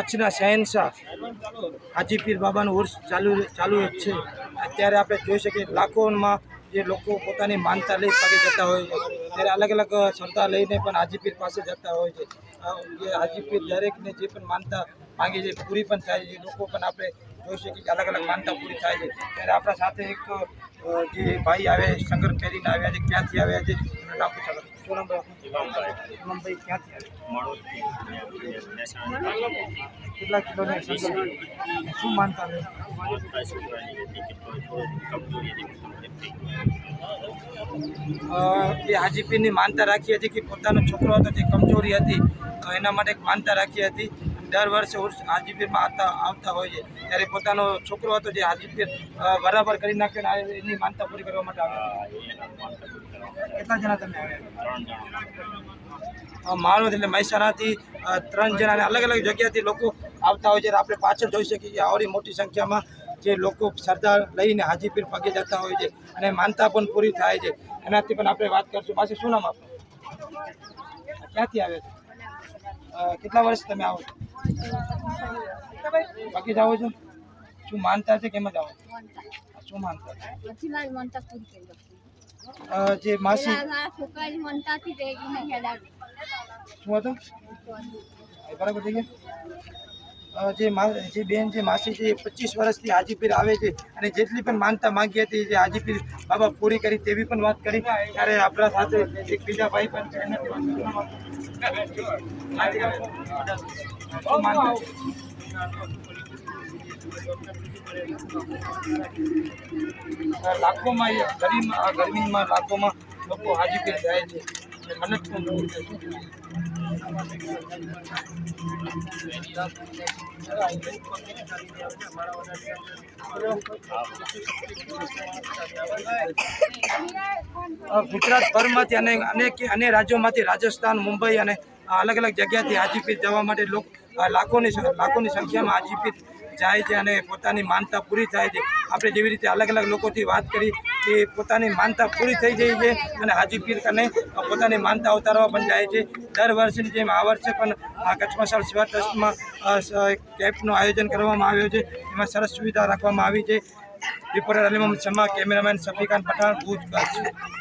કચ્છના શહેનશાહ હાજી પીર બાબાનું ઉર્સ ચાલુ ચાલુ છે. અત્યારે આપણે જોઈ શકીએ લાખોમાં જે લોકો પોતાની માનતા લઈ પગે જતા હોય છે. ત્યારે અલગ અલગ શ્રદ્ધા લઈને પણ હાજી પીર પાસે જતા હોય છે. જે હાજી પીર દરેકને જે પણ માનતા માગે છે, પૂરી પણ થાય છે. લોકો પણ આપણે જોઈ શકીએ કે અલગ અલગ માનતા પૂરી થાય છે. ત્યારે આપણા સાથે એક જે ભાઈ આવ્યા શંકર પહેરીને આવ્યા છે, ક્યાંથી આવ્યા છે નામ પૂછો શું નામ ભાઈ ક્યાંથી આવ્યા કેટલા કિલોને શું માનતા રહે એ હાજીપીરની માનતા રાખી હતી કે પોતાનો છોકરો હતો તે કમજોરી હતી, તો એના માટે માનતા રાખી હતી. દર વર્ષે હાજીપીરમાં આવતા આવતા હોય છે. ત્યારે પોતાનો છોકરો હતો જે હાજીપીર બરાબર કરી નાખ્યો એની માનતા પૂરી કરવા માટે આવ્યા. કેટલા જણા તમે આવ્યા? માણસ એટલે મહેસાણાથી ત્રણ જણાને અલગ અલગ જગ્યાથી લોકો આવતા હોય છે. આપણે પાછળ જોઈ શકીએ કે આવડી મોટી સંખ્યામાં જે લોકો શ્રદ્ધા લઈને હાજીપીર પગે જતા હોય છે અને માનતા પણ પૂરી થાય છે. એનાથી પણ આપણે વાત કરશું. પાછી શું નામ આપણે ક્યાંથી આવે છે? કેટલા વર્ષ તમે આવો છો? પગે જાઓ છો? શું માનતા છે કેમ જ આવો છો? શું માનતા છે? જે માસી. શું હતું? બરાબર થઈ ગયા. જે મા જે બેન જે માસી છે એ પચીસ વર્ષથી હાજીપીર આવે છે અને જેટલી પણ માનતા માંગી હતી જે હાજીપીર બાબા પૂરી કરી તેવી પણ વાત કરી ત્યારે આપણા સાથે એક બીજા ભાઈ પણ છે. લાખોમાં એ ગરીમાં આ ગરમીમાં લાખોમાં લોકો હાજીપીર જાય છે મન્નત પણ પૂરી છે. ગુજરાતભરમાંથી અને અનેક અન્ય રાજ્યોમાંથી રાજસ્થાન, મુંબઈ અને અલગ અલગ જગ્યાથી હાજીપીર જવા માટે લોક લાખોની લાખોની સંખ્યામાં હાજીપીર જાય છે અને પોતાની માનતા પૂરી થાય છે. આપણે જેવી રીતે અલગ અલગ લોકોથી વાત કરી કે પોતાની માનતા પૂરી થઈ જાય છે અને હાજી પીર કને પોતાની માનતા ઉતારવા પણ જાય છે. દર વર્ષની જેમ આ વર્ષે પણ આ કચ્છમાં સર સેવા ટ્રસ્ટમાં કેમ્પનું આયોજન કરવામાં આવ્યું છે. એમાં સરસ સુવિધા રાખવામાં આવી છે. Reporter Alim Shama cameraman Shafikhan Pathan, Bhuj, Kutch.